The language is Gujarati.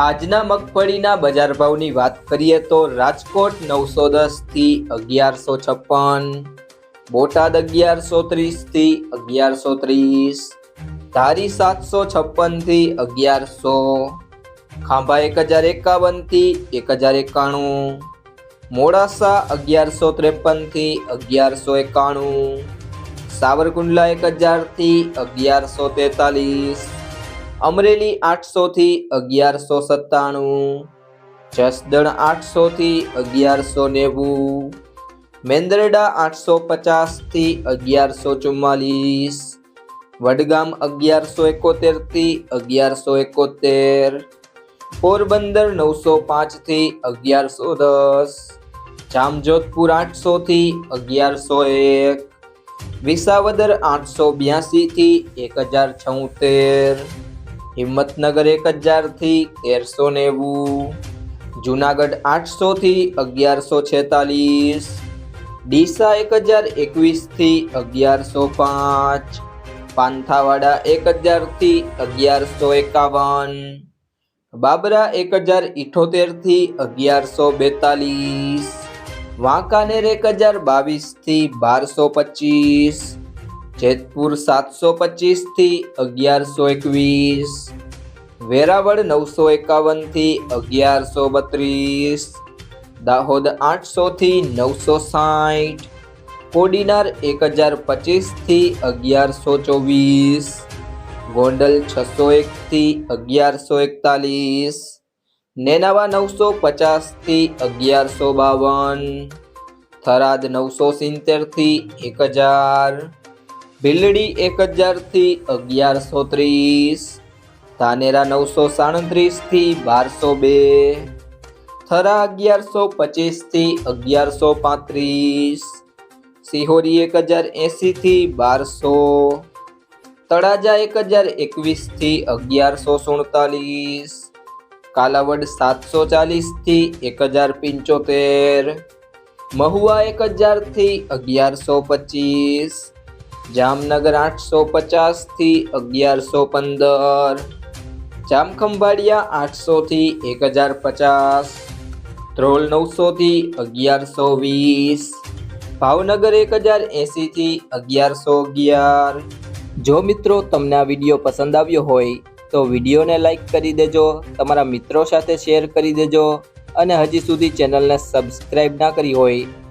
આજના મગફળીના બજાર ભાવની વાત કરીએ તો રાજકોટ નવસો દસથી અગિયારસો છપ્પન, બોટાદ અગિયારસો ત્રીસથી અગિયારસો ત્રીસ, ધારી સાતસો છપ્પનથી અગિયારસો, ખાંભા એક હજાર એકાવનથી એક હજાર એકાણું, મોડાસા અગિયારસો ત્રેપનથી અગિયારસો એકાણું, સાવરકુંડલા એક હજારથી અગિયારસો તેતાલીસ અમરેલી આઠસો થી અગિયારસો સત્તાણું, જસદણ આઠસો થી અગિયારસો નેવું, મેંદરડા આઠસો પચાસથી અગિયારસો ચુમ્માલીસ, વડગામ અગિયારસો એકોતેરથી અગિયારસો એકોતેર, પોરબંદર નવસો પાંચથી અગિયારસો દસ, જામજોધપુર આઠસો થી અગિયારસો એક, વિસાવદર આઠસો બ્યાસી થી એક હજાર છોતેર હિંમતનગર એક હજારથી તેરસો નેવું, જુનાગઢ આઠસોથી અગિયારસો છેતાલીસ, ડીસા એક હજાર એકવીસથી અગિયારસો પાંચ, પાંથાવાડા એક હજારથી અગિયારસો એકાવન, બાબરા એક હજાર ઇઠોતેરથી અગિયારસો બેતાલીસ, વાંકાનેર એક હજાર બાવીસથી બારસો પચીસ જેતપુર સાતસો પચીસથી અગિયારસો એકવીસ. વેરાવળ નવસો એકાવનથી અગિયારસો બત્રીસ. દાહોદ આઠસોથી નવસો સાઠ. કોડીનાર એક હજાર પચીસથી અગિયારસો ચોવીસ. ગોંડલ છસો એકથી અગિયારસો એકતાલીસ. નેનાવા નવસો પચાસથી અગિયારસો બાવન. થરાદ નવસો સિત્તેરથી એક હજાર. ભીલડી એક હજારથી અગિયારસો ત્રીસ. ધાનેરા નવસો સાડત્રીસથી બારસો બે. થરા અગિયારસો પચીસથી અગિયારસો પાંત્રીસ. સિહોરી એક હજાર એંસીથી બારસો. તળાજા એક હજાર એકવીસથી અગિયારસો સુડતાલીસ. કાલાવડ સાતસો ચાલીસથી એક હજાર પંચોતેર. મહુવા એક હજારથી અગિયારસો પચીસ. જામનગર આઠસો પચાસથી અગિયારસો પંદર. જામખંભાળિયા આઠસોથી એક હજાર પચાસ. ધ્રોલ નવસોથી અગિયારસો વીસ. ભાવનગર એક હજાર એંસીથી અગિયારસો અગિયાર. જો મિત્રો તમને આ વીડિયો પસંદ આવ્યો હોય, તો વિડીયોને લાઈક કરી દેજો, તમારા મિત્રો સાથે શેર કરી દેજો, અને હજી સુધી ચેનલને સબસ્ક્રાઈબ ના કરી હોય